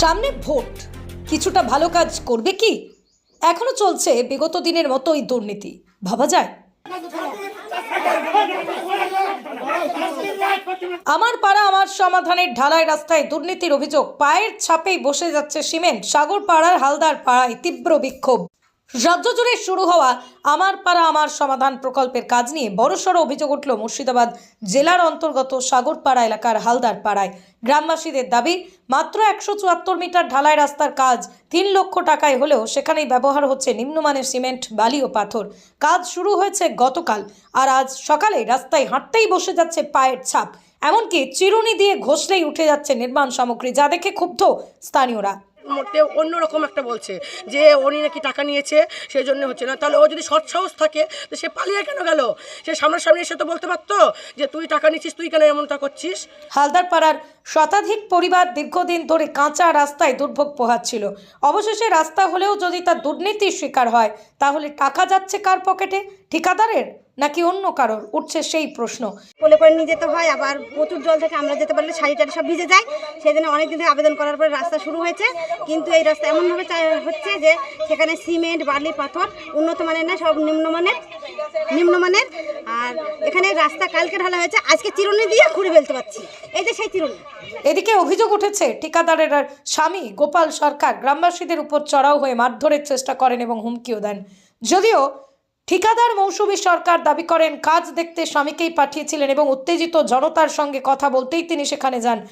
সামনে ভোট। কিছুটা ভালো কাজ করবে কি? এখনও চলছে বিগত দিনের মতো মতোই দুর্নীতি। ভাবা যায়? আমার পাড়া আমার সমাধানের ঢালাই রাস্তায় দুর্নীতির অভিযোগ। পায়ের ছাপেই বসে যাচ্ছে সিমেন্ট। সাগর পাড়ার হালদার পাড়ায় তীব্র বিক্ষোভ। রাজ্য জুড়ে শুরু হওয়া আমার পাড়া আমার সমাধান প্রকল্পের কাজ নিয়ে বড়সড় অভিযোগ উঠল মুর্শিদাবাদ জেলার অন্তর্গত সাগরপাড়া এলাকার হালদার পাড়ায়। গ্রামবাসীদের দাবি, মাত্র একশো চুয়াত্তর মিটার ঢালাই রাস্তার কাজ তিন লক্ষ টাকায় হলেও সেখানেই ব্যবহার হচ্ছে নিম্নমানের সিমেন্ট, বালি ও পাথর। কাজ শুরু হয়েছে গতকাল আর আজ সকালে রাস্তায় হাঁটতেই বসে যাচ্ছে পায়ের ছাপ। এমনকি চিরুনি দিয়ে ঘষলেই উঠে যাচ্ছে নির্মাণ সামগ্রী, যা দেখে ক্ষুব্ধ স্থানীয়রা। মধ্যে অন্যরকম একটা বলছে যে উনি নাকি টাকা নিয়েছে সেই জন্য হচ্ছে না। তাহলে ও যদি সৎ সাহস থাকে, তো সে পালিয়ে কেন গেল? সে সামনাসামনি এসে তো বলতে পারতো যে তুই টাকা নিচ্ছিস, তুই কেন এমনটা করছিস? হালদার পাড়ার শতাধিক পরিবার দীর্ঘদিন ধরে কাঁচা রাস্তায় দুর্ভোগ পোহাচ্ছিল। অবশেষে রাস্তা হলেও যদি তার দুর্নীতির শিকার হয়, তাহলে টাকা যাচ্ছে কার পকেটে? ঠিকাদারের? নাকি অন্য কারোর? উঠছে সেই প্রশ্ন। কোলে করে নিয়ে যেতে হয় আবার প্রচুর জল থেকে আমরা যেতে পারলে শাড়ি টাড়ি সব ভিজে যায়। সেই জন্য অনেক দিন থেকে আবেদন করার পরে রাস্তা শুরু হয়েছে। কিন্তু এই রাস্তা এমনভাবে হচ্ছে যে সেখানে সিমেন্ট বালি পাথর উন্নত মানের না সব নিম্নমানের নিম্নমানের আর এখানে রাস্তা কালকে ঢালা হয়েছে আজকে চিরুনি দিয়ে খুঁড়ে ফেলতে পারছি। এই যে সেই চিরুনি। এদিকে অভিযোগ উঠেছে ঠিকাদারের স্বামী গোপাল সরকার গ্রামবাসীদের উপর চড়াও হয়ে মারধরের চেষ্টা করেন এবং হুমকিও দেন। যদিও ঠিকাদার মৌসুমী সরকার দাবি করেন, কাজ দেখতে স্বামীকেই পাঠিয়েছিলেন এবং উত্তেজিত জনতার সঙ্গে কথা বলতেই তিনি সেখানে যান।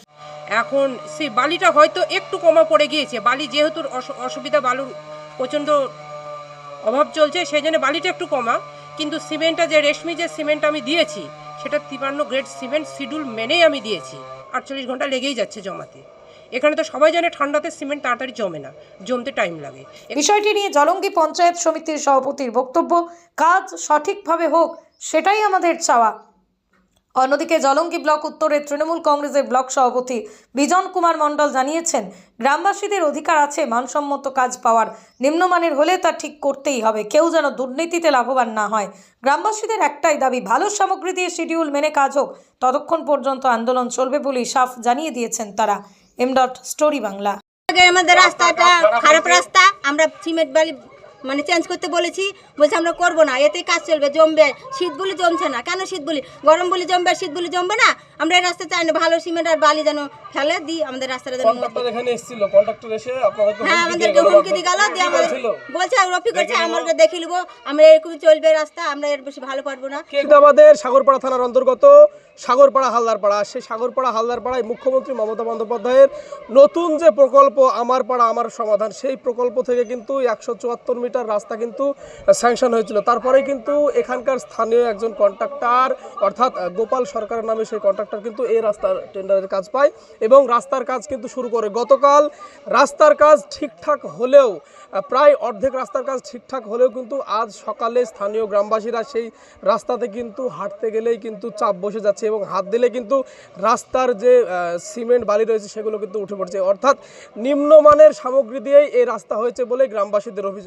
এখন সেই বালিটা হয়তো একটু কমা পড়ে গিয়েছে। বালি যেহেতু অসু- অসুবিধা, বালুর প্রচণ্ড অভাব চলছে সেই জন্য বালিটা একটু কমা। কিন্তু সিমেন্টটা যে, রেশমি যে সিমেন্ট আমি দিয়েছি, সেটা তিপান্ন গ্রেড সিমেন্ট শিডিউল মেনেই আমি দিয়েছি। আটচল্লিশ ঘণ্টা লেগেই যাচ্ছে জমাতে। এখানে তো সবাই জানে ঠান্ডাতে সিমেন্ট তাড়াতাড়ি জমে না, জমতে টাইম লাগে। বিষয়টি নিয়ে জলঙ্গি পঞ্চায়েত সমিতির সভাপতির বক্তব্য, কাজ সঠিকভাবে হোক, সেটাই আমাদের চাওয়া। অন্যদিকে জলঙ্গি ব্লক উত্তরের তৃণমূল কংগ্রেসের ব্লক সভাপতি বিজন কুমার মণ্ডল জানিয়েছেন, গ্রামবাসীদের অধিকার আছে, মানসম্মত কাজ পাওয়ার, নিম্নমানের হলে তা ঠিক করতেই হবে, কেউ যেন দুর্নীতিতে লাভবান না হয়। গ্রামবাসীদের একটাই দাবি, ভালো সামগ্রী দিয়ে শিডিউল মেনে কাজ হোক, ততক্ষণ পর্যন্ত আন্দোলন চলবে বলেই সাফ জানিয়ে দিয়েছেন তারা। M dot story Bangla. আমাদের রাস্তাটা খারাপ রাস্তা আমরা সিমেন্ট বালি মানে চেঞ্জ করতে বলেছি বলছে আমরা করব না এতেই কাজ চলবে জমবে শীত বলে জমছে না। কেন শীত বলি? গরম বলে জমবে আর শীত বলে জমবে না? আমরা এই রাস্তা চাই না ভালো সিমেন্ট আর বালি যেন ফেলে দিই আমাদের রাস্তাটা যেন হ্যাঁ আমাদেরকে হুমকি দিয়ে গেল দিয়ে আমাদের বলছে রফি করছে আমাকে দেখে নিবো আমরা এরকম চলবে রাস্তা আমরা এর বেশি ভালো পারব না। আমাদের সাগরপাড়া থানার অন্তর্গত সাগরপাড়া হালদারপাড়া সেই সাগরপাড়া হালদারপাড়ায় মুখ্যমন্ত্রী মমতা বন্দ্যোপাধ্যায়ের নতুন যে প্রকল্প আমার পাড়া আমার সমাধান সেই প্রকল্প থেকে কিন্তু একশো চুয়াত্তর মিটার রাস্তা কিন্তু স্যাংশন হয়েছিল। তারপরে কিন্তু এখানকার স্থানীয় একজন কন্ট্রাক্টর, অর্থাৎ গোপাল সরকারের নামে সেই কন্ট্রাক্টর কিন্তু এই রাস্তার টেন্ডারের কাজ পায় এবং রাস্তার কাজ কিন্তু শুরু করে। গতকাল রাস্তার কাজ ঠিকঠাক হলেও প্রায় অর্ধেক রাস্তার কাজ ঠিকঠাক হলেও কিন্তু আজ সকালে স্থানীয় গ্রামবাসীরা সেই রাস্তাতে কিন্তু হাঁটতে গেলেই কিন্তু চাপ বসে যাচ্ছে এবং হাত দিলে কিন্তু রাস্তার যে সিমেন্ট বালি রয়েছে সেগুলো কিন্তু উঠে পড়ছে। অর্থাৎ, নিম্নমানের সামগ্রী দিয়েই এই রাস্তা হয়েছে বলে গ্রামবাসীদের অভিযোগ।